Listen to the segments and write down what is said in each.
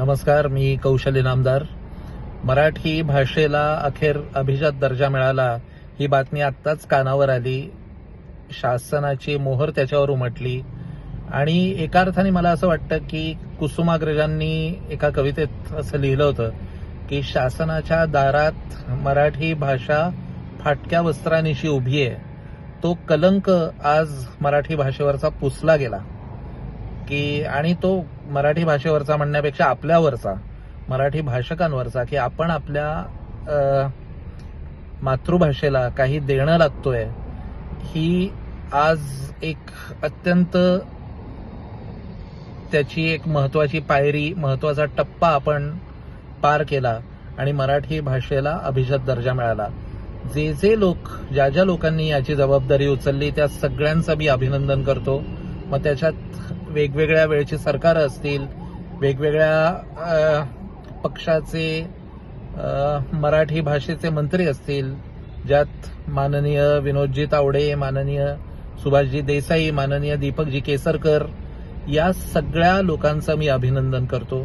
नमस्कार मी कौशल्य नामदार. मराठी भाषेला अखेर अभिजात दर्जा मिळाला. ही बातमी आत्ताच कानावर आली. शासनाची मोहर त्याच्यावर उमटली. आणि एका अर्थाने मला असं वाटतं की कुसुमाग्रजांनी एका कवितेत असं लिहिलं होतं की शासनाच्या दारात मराठी भाषा फाटक्या वस्त्रानिशी उभी आहे. तो कलंक आज मराठी भाषेवरचा पुसला गेला. की आणि तो मराठी भाषेवरचा म्हणण्यापेक्षा आपल्यावरचा मराठी भाषकांवरचा की आपण आपल्या मातृभाषेला काही देणं लागतोय ही आज एक अत्यंत त्याची एक महत्वाची पायरी महत्त्वाचा टप्पा आपण पार केला आणि मराठी भाषेला अभिजात दर्जा मिळाला. जे जे लोक ज्या ज्या लोकांनी याची जबाबदारी उचलली त्या सगळ्यांचं मी अभिनंदन करतो. मग त्याच्यात वेगवेगळ्या वेळची सरकारं असतील वेगवेगळ्या पक्षाचे मराठी भाषेचे मंत्री असतील ज्यात माननीय विनोदजी तावडे माननीय सुभाषजी देसाई माननीय दीपकजी केसरकर या सगळ्या लोकांचं मी अभिनंदन करतो.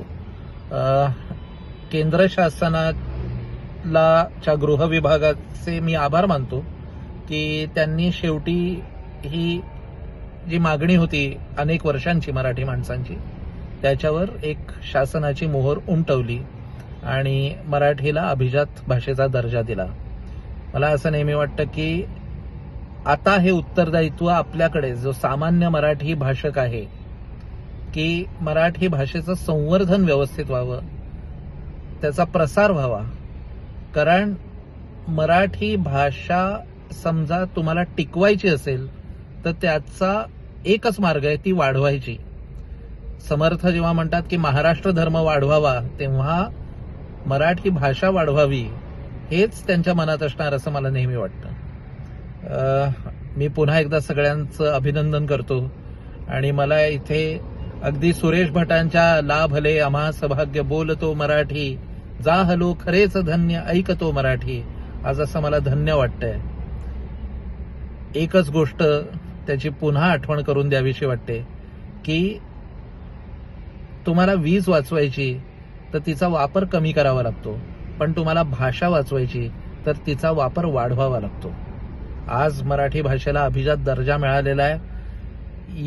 केंद्र शासनाला च्या गृह विभागाचे मी आभार मानतो की त्यांनी शेवटी ही जी मागणी होती अनेक वर्षांची मराठी माणसांची त्याच्यावर एक शासनाची मोहर उमटवली आणि मराठीला अभिजात भाषेचा दर्जा दिला. मला असं नेहमी वाटतं की आता हे उत्तरदायित्व आपल्याकडे जो सामान्य मराठी भाषक आहे की मराठी भाषेचं संवर्धन व्यवस्थित व्हावं त्याचा प्रसार व्हावा. कारण मराठी भाषा समजा तुम्हाला टिकवायची असेल तर त्याचा एकच मार्ग आहे ती वाढवायची. समर्थ जेव्हा म्हणतात की महाराष्ट्र धर्म वाढवावा तेव्हा मराठी भाषा वाढवावी हेच त्यांच्या मनात असणार असं मला नेहमी वाटतं. मी पुन्हा एकदा सगळ्यांचं अभिनंदन करतो. आणि मला इथे अगदी सुरेश भटांच्या लाभले आम्हा सौभाग्य बोलतो मराठी जा हलो खरेच धन्य ऐकतो मराठी आज असं मला धन्य वाटतंय. एकच गोष्ट त्याची पुन्हा आठवण करून द्यावीशी वाटते. की तुम्हाला वीज वाचवायची तर तिचा वापर कमी करावा लागतो. पण तुम्हाला भाषा वाचवायची तर तिचा वापर वाढवावा लागतो. आज मराठी भाषेला अभिजात दर्जा मिळालेला आहे.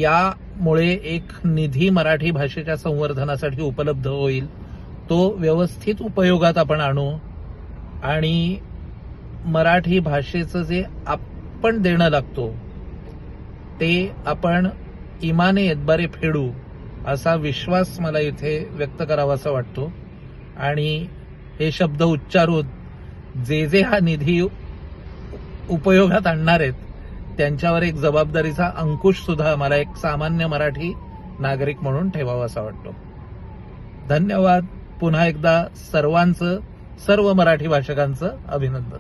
यामुळे एक निधी मराठी भाषेच्या संवर्धनासाठी उपलब्ध होईल. तो व्यवस्थित उपयोगात आपण आणू आणि मराठी भाषेचं जे आपण देणं लागतो ते आपण इमाने एदबारे फेडू असा विश्वास मला इथे व्यक्त करावासा वाटतो. आणि हे शब्द उच्चारून जे जे हा निधी उपयोगात आणणार आहेत त्यांच्यावर एक जबाबदारीचा अंकुश सुद्धा मला एक सामान्य मराठी नागरिक म्हणून ठेवावा असा वाटतो. धन्यवाद. पुन्हा एकदा सर्वांचं सर्व मराठी भाषकांचं अभिनंदन.